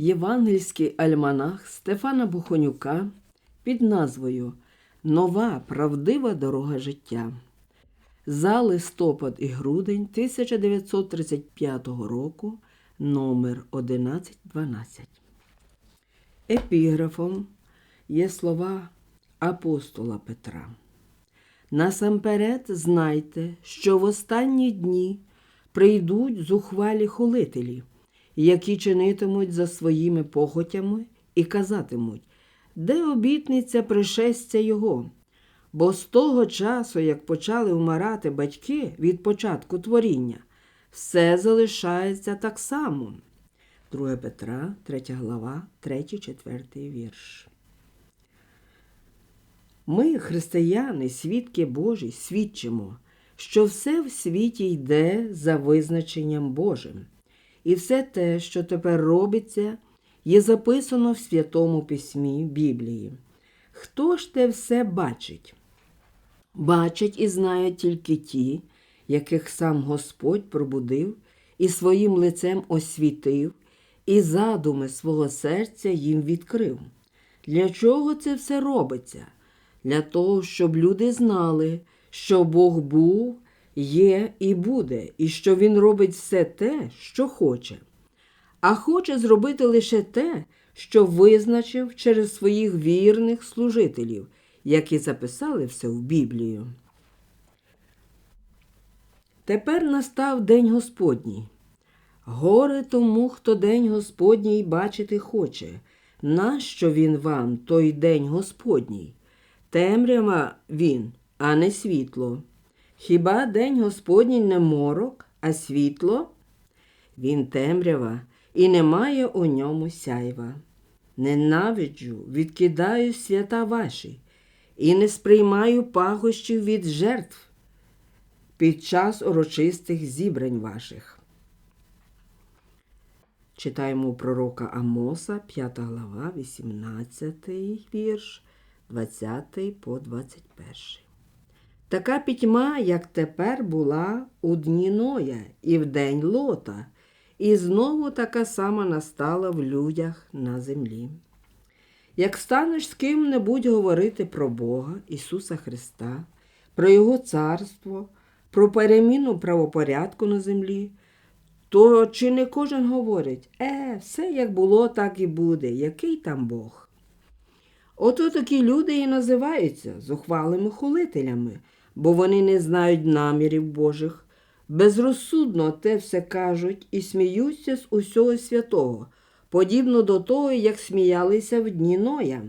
Євангельський альманах Стефана Бухонюка під назвою Нова правдива дорога життя. За листопад і грудень 1935 року номер 1112. Епіграфом є слова апостола Петра. Насамперед знайте, що в останні дні прийдуть зухвалі хулителі, які чинитимуть за своїми похотями і казатимуть, де обітниця пришестя Його. Бо з того часу, як почали вмирати батьки від початку творіння, все залишається так само. 2 Петра, 3 глава, 3, 4 вірш. Ми, християни, свідки Божі, свідчимо, що все в світі йде за визначенням Божим, і все те, що тепер робиться, є записано в Святому Письмі Біблії. Хто ж те все бачить? Бачать і знають тільки ті, яких сам Господь пробудив і своїм лицем освітив, і задуми свого серця їм відкрив. Для чого це все робиться? Для того, щоб люди знали, що Бог був, є і буде, і що Він робить все те, що хоче. А хоче зробити лише те, що визначив через своїх вірних служителів, які записали все в Біблію. Тепер настав день Господній. Горе тому, хто день Господній бачити хоче. Нащо він вам той день Господній? Темрява він, а не світло. Хіба день Господній не морок, а світло? Він темрява і немає у ньому сяйва. Ненавиджу, відкидаю свята ваші і не сприймаю пагощів від жертв під час урочистих зібрань ваших. Читаємо у пророка Амоса, 5 глава, 18 вірш, 20 по 21. Така пітьма, як тепер була у дні Ноя і в день лота, і знову така сама настала в людях на землі. Як станеш з ким-небудь говорити про Бога, Ісуса Христа, про Його царство, про переміну правопорядку на землі, то чи не кожен говорить, е, все як було, так і буде, який там Бог? Ото такі люди і називаються зухвалими хулителями, бо вони не знають намірів Божих, безрозсудно те все кажуть і сміються з усього святого, подібно до того, як сміялися в дні Ноя,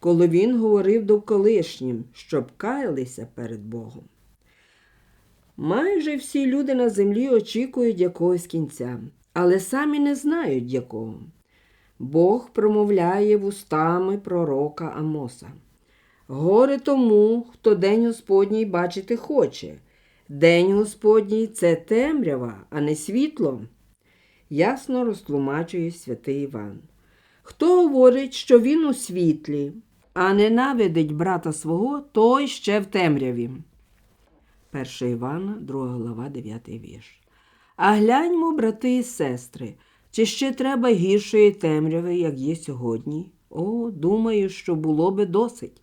коли він говорив довколишнім, щоб каялися перед Богом. Майже всі люди на землі очікують якогось кінця, але самі не знають якого. Бог промовляє вустами пророка Амоса. Горе тому, хто день Господній бачити хоче. День Господній це темрява, а не світло. Ясно розтлумачує святий Іван. Хто говорить, що він у світлі, а ненавидить брата свого, той ще в темряві. 1 Івана, 2 глава, 9 вірш. А гляньмо, брати і сестри, чи ще треба гіршої темряви, як є сьогодні? О, думаю, що було би досить,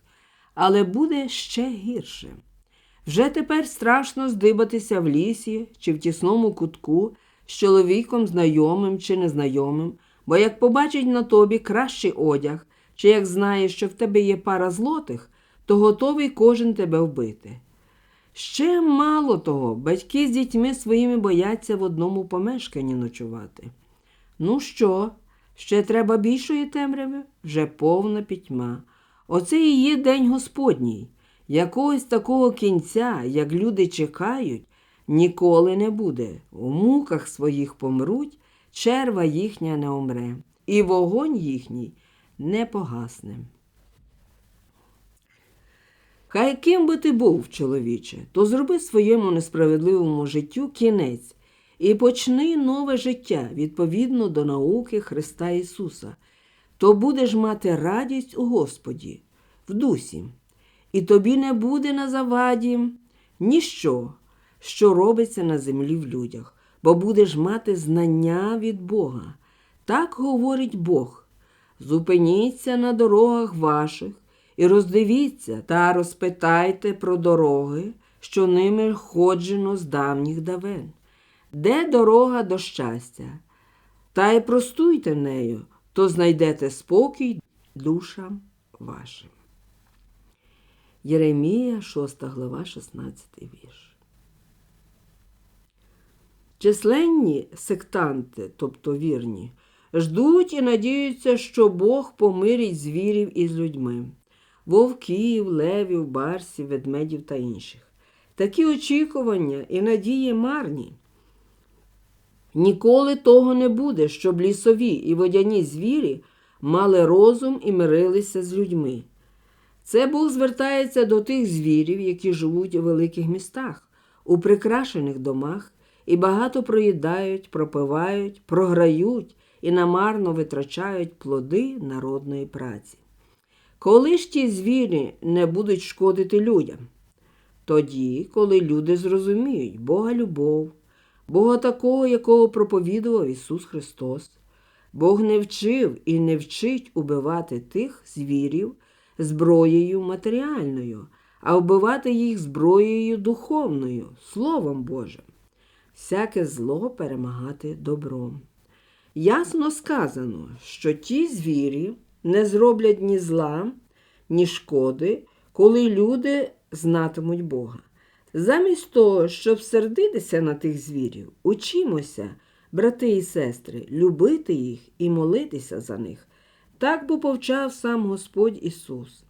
але буде ще гірше. Вже тепер страшно здибатися в лісі чи в тісному кутку з чоловіком знайомим чи незнайомим, бо як побачить на тобі кращий одяг, чи як знає, що в тебе є пара злотих, то готовий кожен тебе вбити. Ще мало того, батьки з дітьми своїми бояться в одному помешканні ночувати. Ну що, ще треба більшої темряви? Вже повна пітьма. Оце і є день Господній. Якогось такого кінця, як люди чекають, ніколи не буде. У муках своїх помруть, черва їхня не умре, і вогонь їхній не погасне. Хай ким би ти був, чоловіче, то зроби своєму несправедливому життю кінець і почни нове життя відповідно до науки Христа Ісуса, то будеш мати радість у Господі, в дусі, і тобі не буде на заваді ніщо, що робиться на землі в людях, бо будеш мати знання від Бога. Так говорить Бог. Зупиніться на дорогах ваших і роздивіться та розпитайте про дороги, що ними ходжено з давніх давен. Де дорога до щастя? Та й простуйте нею, то знайдете спокій душам вашим. Єремія, 6 глава, 16 вірш. Численні сектанти, тобто вірні, ждуть і надіються, що Бог помирить звірів із людьми вовків, левів, барсів, ведмедів та інших. Такі очікування і надії марні. Ніколи того не буде, щоб лісові і водяні звірі мали розум і мирилися з людьми. Це Бог звертається до тих звірів, які живуть у великих містах, у прикрашених домах і багато проїдають, пропивають, програють і намарно витрачають плоди народної праці. Коли ж ті звірі не будуть шкодити людям? Тоді, коли люди зрозуміють Бога любов, Бога такого, якого проповідував Ісус Христос, Бог не вчив і не вчить убивати тих звірів зброєю матеріальною, а вбивати їх зброєю духовною, Словом Божим, всяке зло перемагати добром. Ясно сказано, що ті звірі не зроблять ні зла, ні шкоди, коли люди знатимуть Бога. Замість того, щоб сердитися на тих звірів, учимося, брати і сестри, любити їх і молитися за них. Так бо повчав сам Господь Ісус.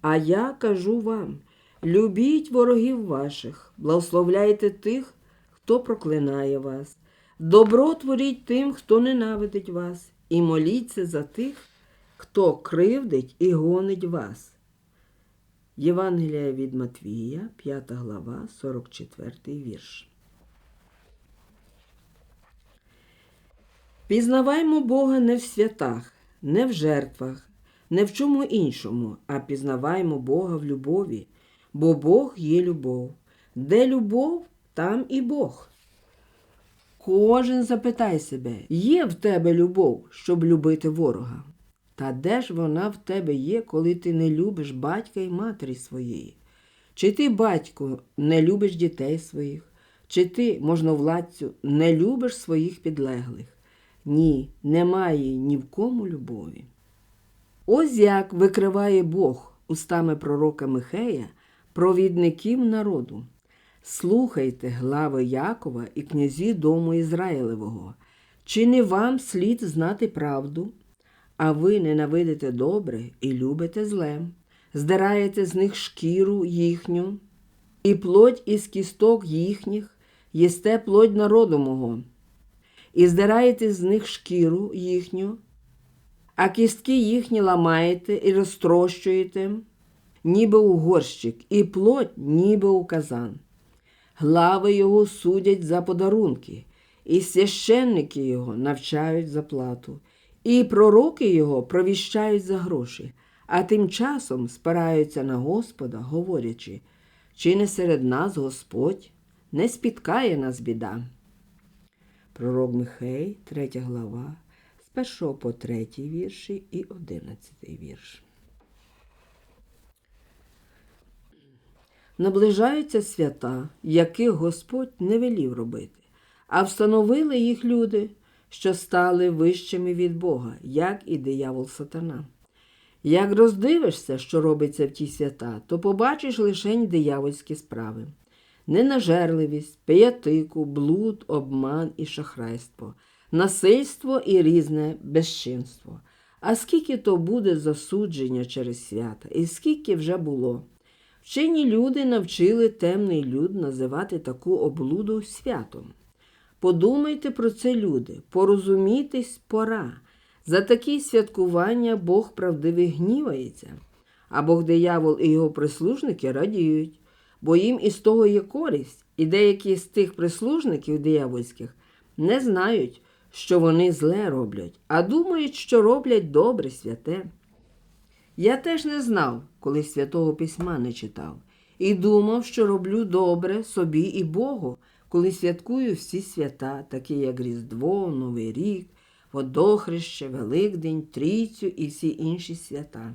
А я кажу вам: любіть ворогів ваших, благословляйте тих, хто проклинає вас, добро творіть тим, хто ненавидить вас, і моліться за тих, хто кривдить і гонить вас. Євангелія від Матвія, 5 глава, 44 вірш. Пізнаваймо Бога не в святах, не в жертвах, не в чому іншому, а пізнаваймо Бога в любові, бо Бог є любов. Де любов, там і Бог. Кожен запитай себе, є в тебе любов, щоб любити ворога? Та де ж вона в тебе є, коли ти не любиш батька і матері своєї? Чи ти, батько, не любиш дітей своїх? Чи ти, можновладцю, не любиш своїх підлеглих? Ні, немає ні в кому любові. Ось як викриває Бог устами пророка Михея провідників народу. Слухайте, глави Якова і князі дому Ізраїлевого, чи не вам слід знати правду? А ви ненавидите добре і любите зле, здираєте з них шкіру їхню, і плоть із кісток їхніх єсте плоть народу мого, і здираєте з них шкіру їхню, а кістки їхні ламаєте і розтрощуєте, ніби у горщик, і плоть, ніби у казан. Глави його судять за подарунки, і священники його навчають за плату, і пророки його провіщають за гроші, а тим часом спираються на Господа, говорячи, чи не серед нас Господь не спіткає нас біда. Пророк Михей, 3 глава, з 1 по 3 вірші і 11 вірш. Наближаються свята, яких Господь не велів робити, а встановили їх люди, що стали вищими від Бога, як і диявол сатана. Як роздивишся, що робиться в ті свята, то побачиш лишень диявольські справи, ненажерливість, пиятику, блуд, обман і шахрайство, насильство і різне безчинство. А скільки то буде засудження через свята, і скільки вже було. Вчені люди навчили темний люд називати таку облуду святом. Подумайте про це, люди, порозумітись пора. За такі святкування Бог правдивий гнівається, а Бог диявол і його прислужники радіють, бо їм із того є користь, і деякі з тих прислужників диявольських не знають, що вони зле роблять, а думають, що роблять добре святе. Я теж не знав, коли святого письма не читав, і думав, що роблю добре собі і Богу, коли святкую всі свята, такі як Різдво, Новий рік, водохреще, Великдень, Трійцю і всі інші свята.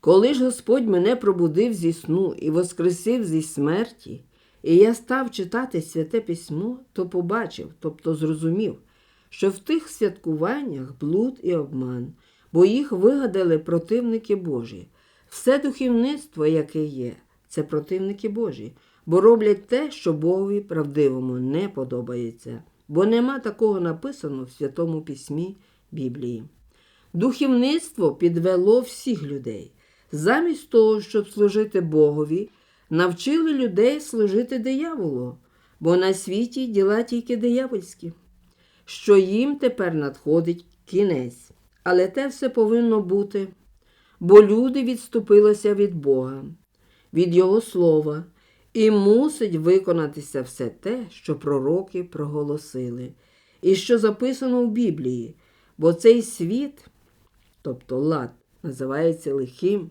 Коли ж Господь мене пробудив зі сну і воскресив зі смерті, і я став читати святе письмо, то побачив, тобто зрозумів, що в тих святкуваннях блуд і обман, бо їх вигадали противники Божі. Все духовництво, яке є, це противники Божі, бо роблять те, що Богові правдивому не подобається, бо нема такого написано в Святому Письмі Біблії. Духовництво підвело всіх людей. Замість того, щоб служити Богові, навчили людей служити дияволу, бо на світі діла тільки диявольські, що їм тепер надходить кінець. Але те все повинно бути, бо люди відступилися від Бога, від Його слова, і мусить виконатися все те, що пророки проголосили, і що записано в Біблії, бо цей світ, тобто лад, називається лихим,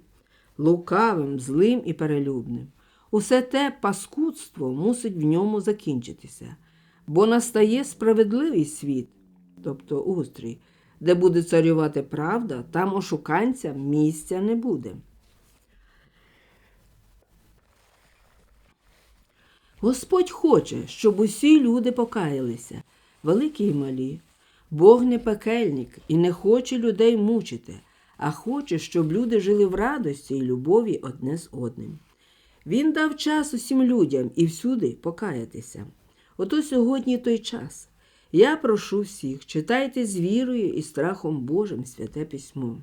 лукавим, злим і перелюбним. Усе те паскудство мусить в ньому закінчитися, бо настає справедливий світ, тобто устрій, де буде царювати правда, там ошуканцям місця не буде. Господь хоче, щоб усі люди покаялися, великі і малі. Бог не пекельник і не хоче людей мучити, а хоче, щоб люди жили в радості і любові одне з одним. Він дав час усім людям і всюди покаятися. Ото сьогодні той час. Я прошу всіх, читайте з вірою і страхом Божим святе письмо,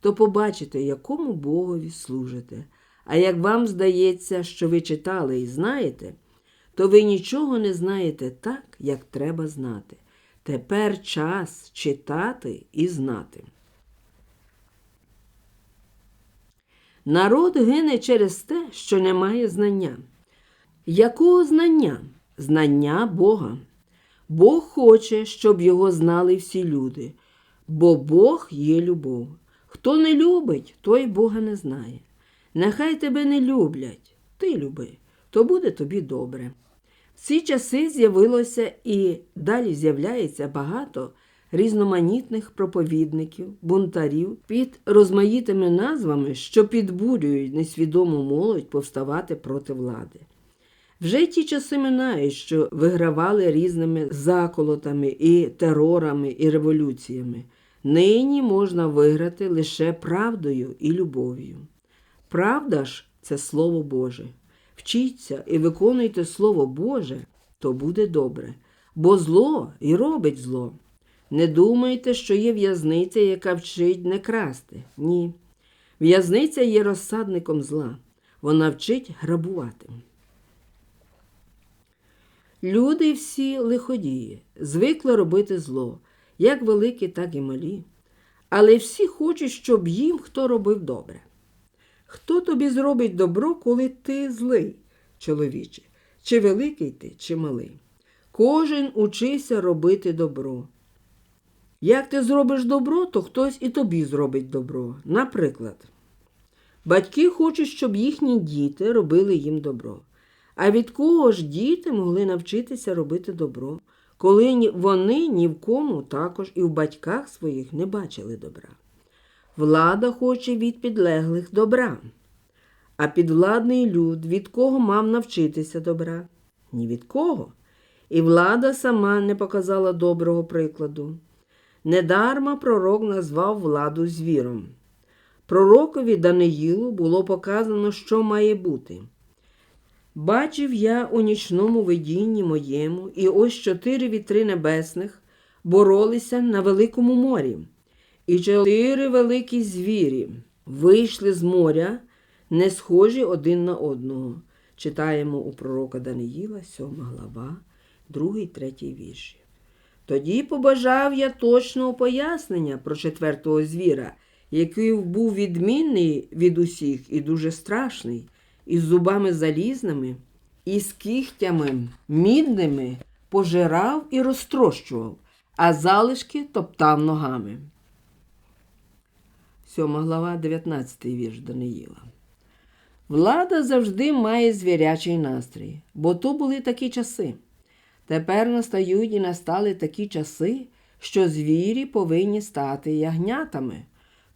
то побачите, якому Богові служите. А як вам здається, що ви читали і знаєте, то ви нічого не знаєте так, як треба знати. Тепер час читати і знати. Народ гине через те, що не має знання. Якого знання? Знання Бога. Бог хоче, щоб його знали всі люди, бо Бог є любов. Хто не любить, той Бога не знає. Нехай тебе не люблять, ти люби, то буде тобі добре. Ці часи з'явилося і далі з'являється багато різноманітних проповідників, бунтарів під розмаїтими назвами, що підбурюють несвідому молодь повставати проти влади. Вже ті часи минають, що вигравали різними заколотами і терорами і революціями. Нині можна виграти лише правдою і любов'ю. Правда ж це Слово Боже. Вчіться і виконуйте Слово Боже, то буде добре, бо зло і робить зло. Не думайте, що є в'язниця, яка вчить не красти. Ні. В'язниця є розсадником зла. Вона вчить грабувати. Люди всі лиходії, звикли робити зло, як великі, так і малі. Але всі хочуть, щоб їм хто робив добре. Хто тобі зробить добро, коли ти злий, чоловіче, чи великий ти, чи малий? Кожен учися робити добро. Як ти зробиш добро, то хтось і тобі зробить добро. Наприклад, батьки хочуть, щоб їхні діти робили їм добро. А від кого ж діти могли навчитися робити добро, коли вони ні в кому також і в батьках своїх не бачили добра? Влада хоче від підлеглих добра. А підвладний люд від кого мав навчитися добра? Ні від кого. І влада сама не показала доброго прикладу. Недарма пророк назвав владу звіром. Пророкові Даниїлу було показано, що має бути. Бачив я у нічному видінні моєму, і ось чотири вітри небесних боролися на великому морі, і чотири великі звірі вийшли з моря, не схожі один на одного. Читаємо у пророка Даниїла, 7 глава, 2, 3 вірші. Тоді побажав я точного пояснення про четвертого звіра, який був відмінний від усіх і дуже страшний, із зубами залізними, і з кігтями мідними пожирав і розтрощував, а залишки топтав ногами. 7 глава, 19 вірш Даниїла. Влада завжди має звірячий настрій, бо то були такі часи. Тепер настають і настали такі часи, що звірі повинні стати ягнятами.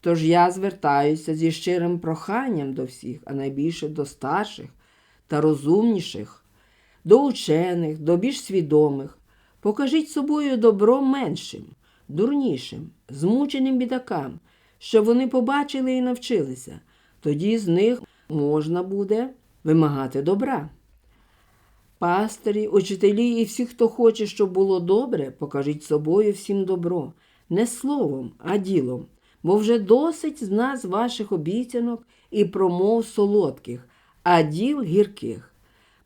Тож я звертаюся зі щирим проханням до всіх, а найбільше до старших та розумніших, до учених, до більш свідомих. Покажіть собою добро меншим, дурнішим, змученим бідакам, щоб вони побачили і навчилися. Тоді з них можна буде вимагати добра. Пастирі, учителі і всі, хто хоче, щоб було добре, покажіть собою всім добро, не словом, а ділом, бо вже досить з нас ваших обіцянок і промов солодких, а діл гірких.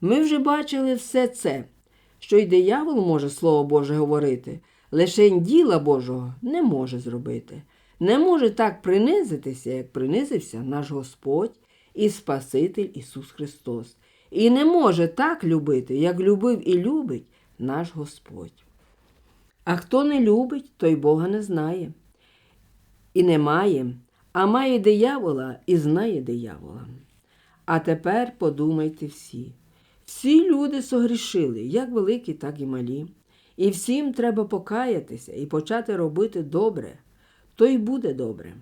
Ми вже бачили все це, що й диявол може Слово Боже говорити, лише діла Божого не може зробити. Не може так принизитися, як принизився наш Господь і Спаситель Ісус Христос. І не може так любити, як любив і любить наш Господь. А хто не любить, той Бога не знає. І не має, а має диявола і знає диявола. А тепер подумайте всі. Всі люди согрішили, як великі, так і малі. І всім треба покаятися і почати робити добре, то й буде добре.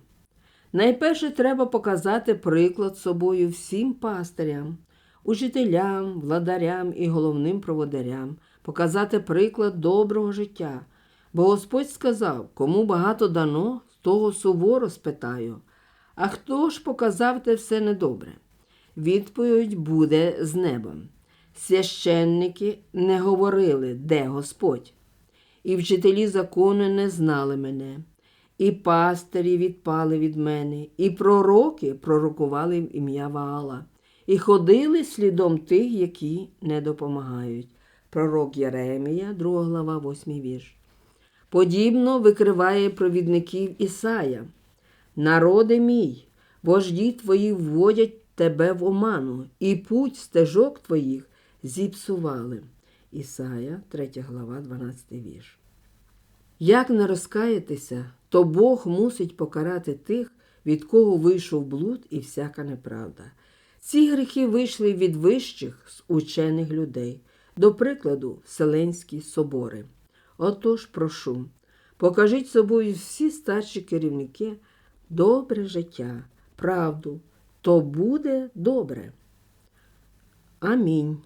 Найперше треба показати приклад собою всім пастирям, учителям, владарям і головним проводарям, показати приклад доброго життя. Бо Господь сказав, кому багато дано, того суворо спитаю. А хто ж показав те все недобре? Відповідь буде з неба. Священники не говорили, де Господь, і вчителі закону не знали мене, і пастирі відпали від мене, і пророки пророкували в ім'я Ваала, і ходили слідом тих, які не допомагають. Пророк Єремія, 2 глава, 8 вірш. Подібно викриває провідників Ісая. Народи мій, вожді твої вводять тебе в оману, і путь стежок твоїх зіпсували. Ісая, 3 глава, 12 вірш. Як не розкаятися, то Бог мусить покарати тих, від кого вийшов блуд і всяка неправда. Ці гріхи вийшли від вищих з учених людей, до прикладу, Вселенські собори. Отож, прошу, покажіть собою всі старші керівники добре життя, правду, то буде добре. Амінь.